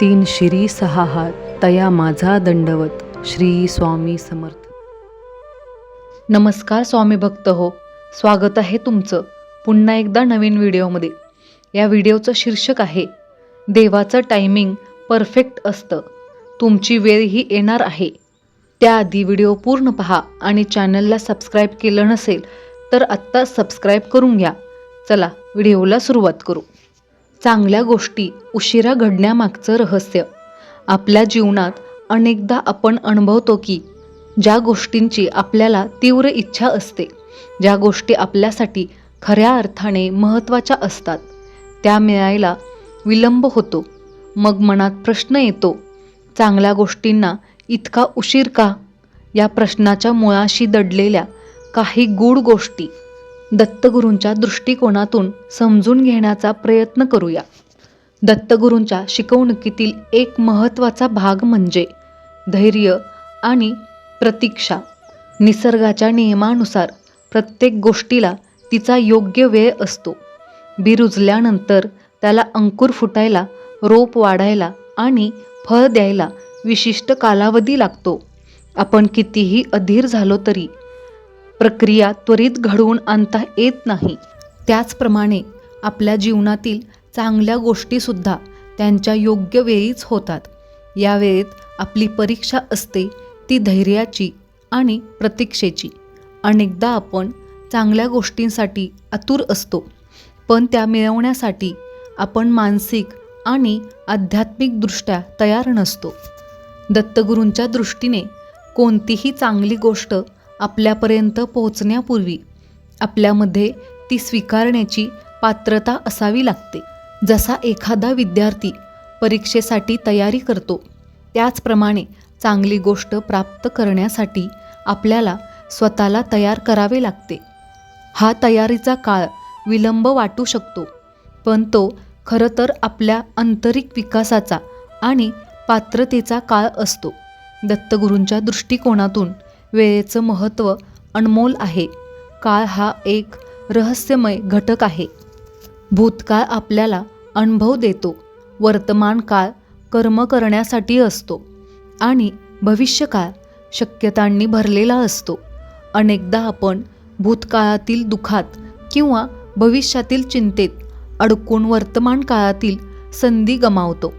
तीन शिरी सहा हात तया माझा दंडवत श्री स्वामी समर्थ. नमस्कार स्वामी भक्त हो स्वागत आहे तुमचं पुन्हा एकदा नवीन व्हिडिओमध्ये. या व्हिडिओचं शीर्षक आहे देवाचं टायमिंग परफेक्ट असतं. तुमची वेळ ही येणार आहे. त्याआधी व्हिडिओ पूर्ण पहा आणि चॅनलला सबस्क्राईब केलं नसेल तर आत्ता सबस्क्राईब करून घ्या. चला व्हिडिओला सुरुवात करू. चांगल्या गोष्टी उशिरा घडण्यामागचं रहस्य. आपल्या जीवनात अनेकदा आपण अनुभवतो की ज्या गोष्टींची आपल्याला तीव्र इच्छा असते ज्या गोष्टी आपल्यासाठी खऱ्या अर्थाने महत्त्वाच्या असतात त्या मिळायला विलंब होतो. मग मनात प्रश्न येतो चांगल्या गोष्टींना इतका उशीर का? या प्रश्नाच्या मुळाशी दडलेल्या काही गूढ गोष्टी दत्तगुरूंच्या दृष्टिकोनातून समजून घेण्याचा प्रयत्न करूया. दत्तगुरूंच्या शिकवणुकीतील एक महत्त्वाचा भाग म्हणजे धैर्य आणि प्रतीक्षा. निसर्गाच्या नियमानुसार प्रत्येक गोष्टीला तिचा योग्य वेळ असतो. बी रुजल्यानंतर त्याला अंकुर फुटायला रोप वाढायला आणि फळ द्यायला विशिष्ट कालावधी लागतो. आपण कितीही अधीर झालो तरी प्रक्रिया त्वरित घडवून आणता येत नाही. त्याचप्रमाणे आपल्या जीवनातील चांगल्या गोष्टीसुद्धा त्यांच्या योग्य वेळीच होतात. या वेळेत आपली परीक्षा असते ती धैर्याची आणि प्रतीक्षेची. अनेकदा आपण चांगल्या गोष्टींसाठी आतुर असतो पण त्या मिळवण्यासाठी आपण मानसिक आणि आध्यात्मिकदृष्ट्या तयार नसतो. दत्तगुरूंच्या दृष्टीने कोणतीही चांगली गोष्ट आपल्यापर्यंत पोहोचण्यापूर्वी आपल्यामध्ये ती स्वीकारण्याची पात्रता असावी लागते. जसा एखादा विद्यार्थी परीक्षेसाठी तयारी करतो त्याचप्रमाणे चांगली गोष्ट प्राप्त करण्यासाठी आपल्याला स्वतःला तयार करावे लागते. हा तयारीचा काळ विलंब वाटू शकतो पण तो खरं तर आपल्या आंतरिक विकासाचा आणि पात्रतेचा काळ असतो. दत्तगुरूंच्या दृष्टिकोनातून वेळेचं महत्त्व अनमोल आहे. काळ हा एक रहस्यमय घटक आहे. भूतकाळ आपल्याला अनुभव देतो. वर्तमान काळ कर्म करण्यासाठी असतो. आणि भविष्यकाळ शक्यतांनी भरलेला असतो. अनेकदा आपण भूतकाळातील दुखात किंवा भविष्यातील चिंतेत अडकून वर्तमान काळातील संधी गमावतो.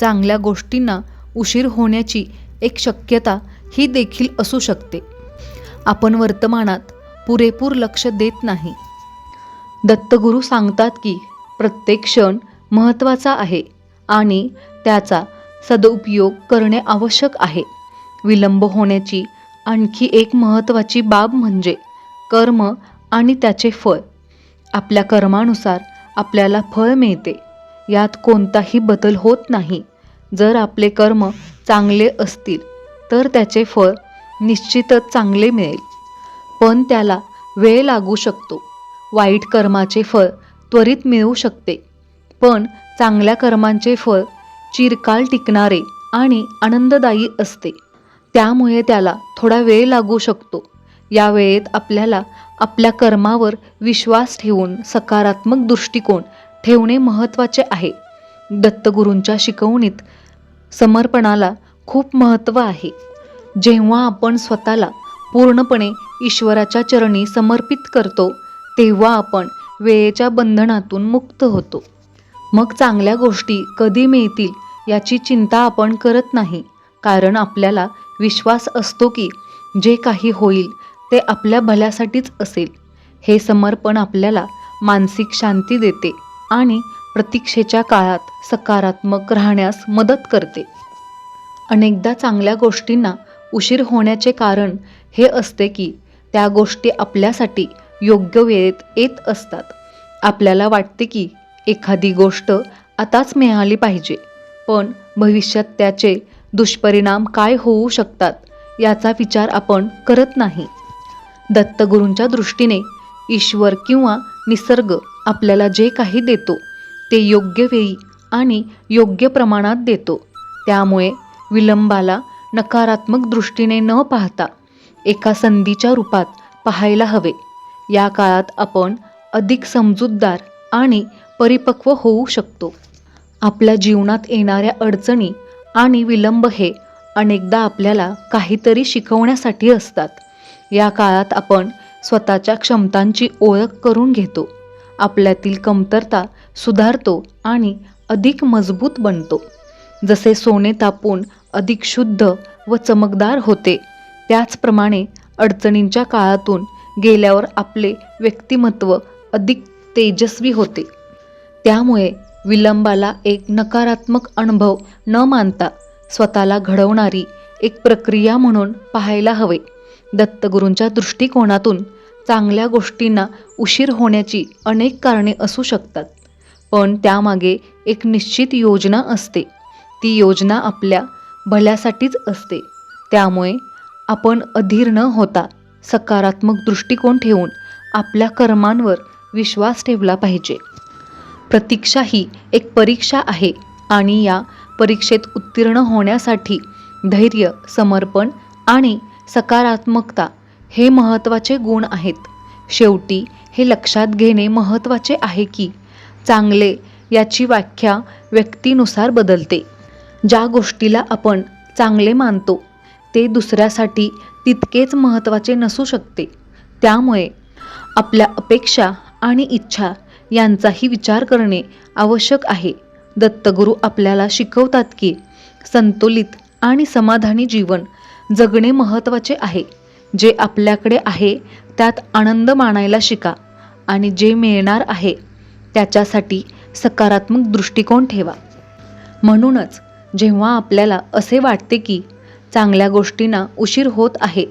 चांगल्या गोष्टींना उशीर होण्याची एक शक्यता ही देखील असू शकते. आपण वर्तमानात पुरेपूर लक्ष देत नाही. दत्तगुरू सांगतात की प्रत्येक क्षण महत्त्वाचा आहे आणि त्याचा सदुपयोग करणे आवश्यक आहे. विलंब होण्याची आणखी एक महत्त्वाची बाब म्हणजे कर्म आणि त्याचे फळ. आपल्या कर्मानुसार आपल्याला फळ मिळते. यात कोणताही बदल होत नाही. जर आपले कर्म चांगले असतील तर त्याचे फळ निश्चितच चांगले मिळेल. पण त्याला वेळ लागू शकतो. वाईट कर्माचे फळ त्वरित मिळू शकते. पण चांगल्या कर्मांचे फळ चिरकाल टिकणारे आणि आनंददायी असते. त्यामुळे त्याला थोडा वेळ लागू शकतो. या वेळेत आपल्याला आपल्या कर्मावर विश्वास ठेवून सकारात्मक दृष्टिकोन ठेवणे महत्त्वाचे आहे. दत्तगुरूंच्या शिकवणीत समर्पणाला खूप महत्त्व आहे. जेव्हा आपण स्वतःला पूर्णपणे ईश्वराच्या चरणी समर्पित करतो तेव्हा आपण वेळेच्या बंधनातून मुक्त होतो. मग चांगल्या गोष्टी कधी मिळतील याची चिंता आपण करत नाही कारण आपल्याला विश्वास असतो की जे काही होईल ते आपल्या भल्यासाठीच असेल. हे समर्पण आपल्याला मानसिक शांती देते आणि प्रतीक्षेच्या काळात सकारात्मक राहण्यास मदत करते. अनेकदा चांगल्या गोष्टींना उशीर होण्याचे कारण हे असते की त्या गोष्टी आपल्यासाठी योग्य वेळेत येत असतात. आपल्याला वाटते की एखादी गोष्ट आताच मिळाली पाहिजे पण भविष्यात त्याचे दुष्परिणाम काय होऊ शकतात याचा विचार आपण करत नाही. दत्तगुरूंच्या दृष्टीने ईश्वर किंवा निसर्ग आपल्याला जे काही देतो ते योग्य वेळी आणि योग्य प्रमाणात देतो. त्यामुळे विलंबाला नकारात्मक दृष्टीने न पाहता एका संधीच्या रूपात पाहायला हवे. या काळात आपण अधिक समजूतदार आणि परिपक्व होऊ शकतो. आपल्या जीवनात येणाऱ्या अडचणी आणि विलंब हे अनेकदा आपल्याला काहीतरी शिकवण्यासाठी असतात. या काळात आपण स्वतःच्या क्षमतांची ओळख करून घेतो. आपल्यातील कमतरता सुधारतो आणि अधिक मजबूत बनतो. जसे सोने तापून अधिक शुद्ध व चमकदार होते त्याचप्रमाणे अडचणींच्या काळातून गेल्यावर आपले व्यक्तिमत्व अधिक तेजस्वी होते. त्यामुळे विलंबाला एक नकारात्मक अनुभव न मानता स्वतःला घडवणारी एक प्रक्रिया म्हणून पाहायला हवे. दत्तगुरूंच्या दृष्टिकोनातून चांगल्या गोष्टींना उशीर होण्याची अनेक कारणे असू शकतात पण त्यामागे एक निश्चित योजना असते. ती योजना आपल्या भल्यासाठीच असते. त्यामुळे आपण अधीर न होता सकारात्मक दृष्टिकोन ठेवून आपल्या कर्मांवर विश्वास ठेवला पाहिजे. प्रतीक्षा ही एक परीक्षा आहे आणि या परीक्षेत उत्तीर्ण होण्यासाठी धैर्य समर्पण आणि सकारात्मकता हे महत्त्वाचे गुण आहेत. शेवटी हे लक्षात घेणे महत्त्वाचे आहे की चांगले याची व्याख्या व्यक्तीनुसार बदलते. ज्या गोष्टीला आपण चांगले मानतो ते दुसऱ्यासाठी तितकेच महत्त्वाचे नसू शकते. त्यामुळे आपल्या अपेक्षा आणि इच्छा यांचाही विचार करणे आवश्यक आहे. दत्तगुरू आपल्याला शिकवतात की संतुलित आणि समाधानी जीवन जगणे महत्त्वाचे आहे. जे आपल्याकडे आहे त्यात आनंद मानायला शिका आणि जे मिळणार आहे त्याच्यासाठी सकारात्मक दृष्टिकोन ठेवा. म्हणूनच जेव्हा आपल्याला असे वाटते की चांगल्या गोष्टींना उशीर होत आहे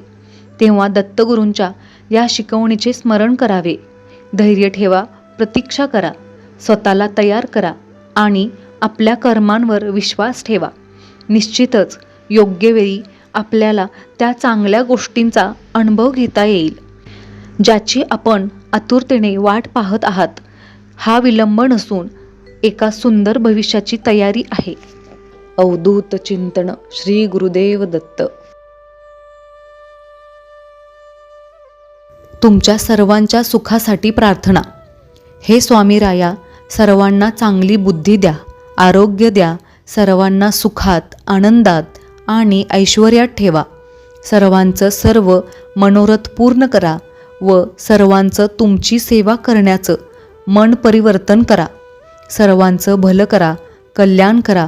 तेव्हा दत्तगुरूंच्या या शिकवणीचे स्मरण करावे. धैर्य ठेवा प्रतीक्षा करा स्वतःला तयार करा आणि आपल्या कर्मांवर विश्वास ठेवा. निश्चितच योग्य वेळी आपल्याला त्या चांगल्या गोष्टींचा अनुभव घेता येईल. ज्याची आपण आतुरतेने वाट पाहत आहात हा विलंब नसून एका सुंदर भविष्याची तयारी आहे. अवधूत चिंतन श्री गुरुदेव दत्त. तुमच्या सर्वांच्या सुखासाठी प्रार्थना. हे स्वामी राया सर्वांना चांगली बुद्धी द्या आरोग्य द्या सर्वांना सुखात आनंदात आणि ऐश्वर्यात ठेवा. सर्वांचं सर्व मनोरथ पूर्ण करा व सर्वांचं तुमची सेवा करण्याचं मन परिवर्तन करा. सर्वांचं भलं करा कल्याण करा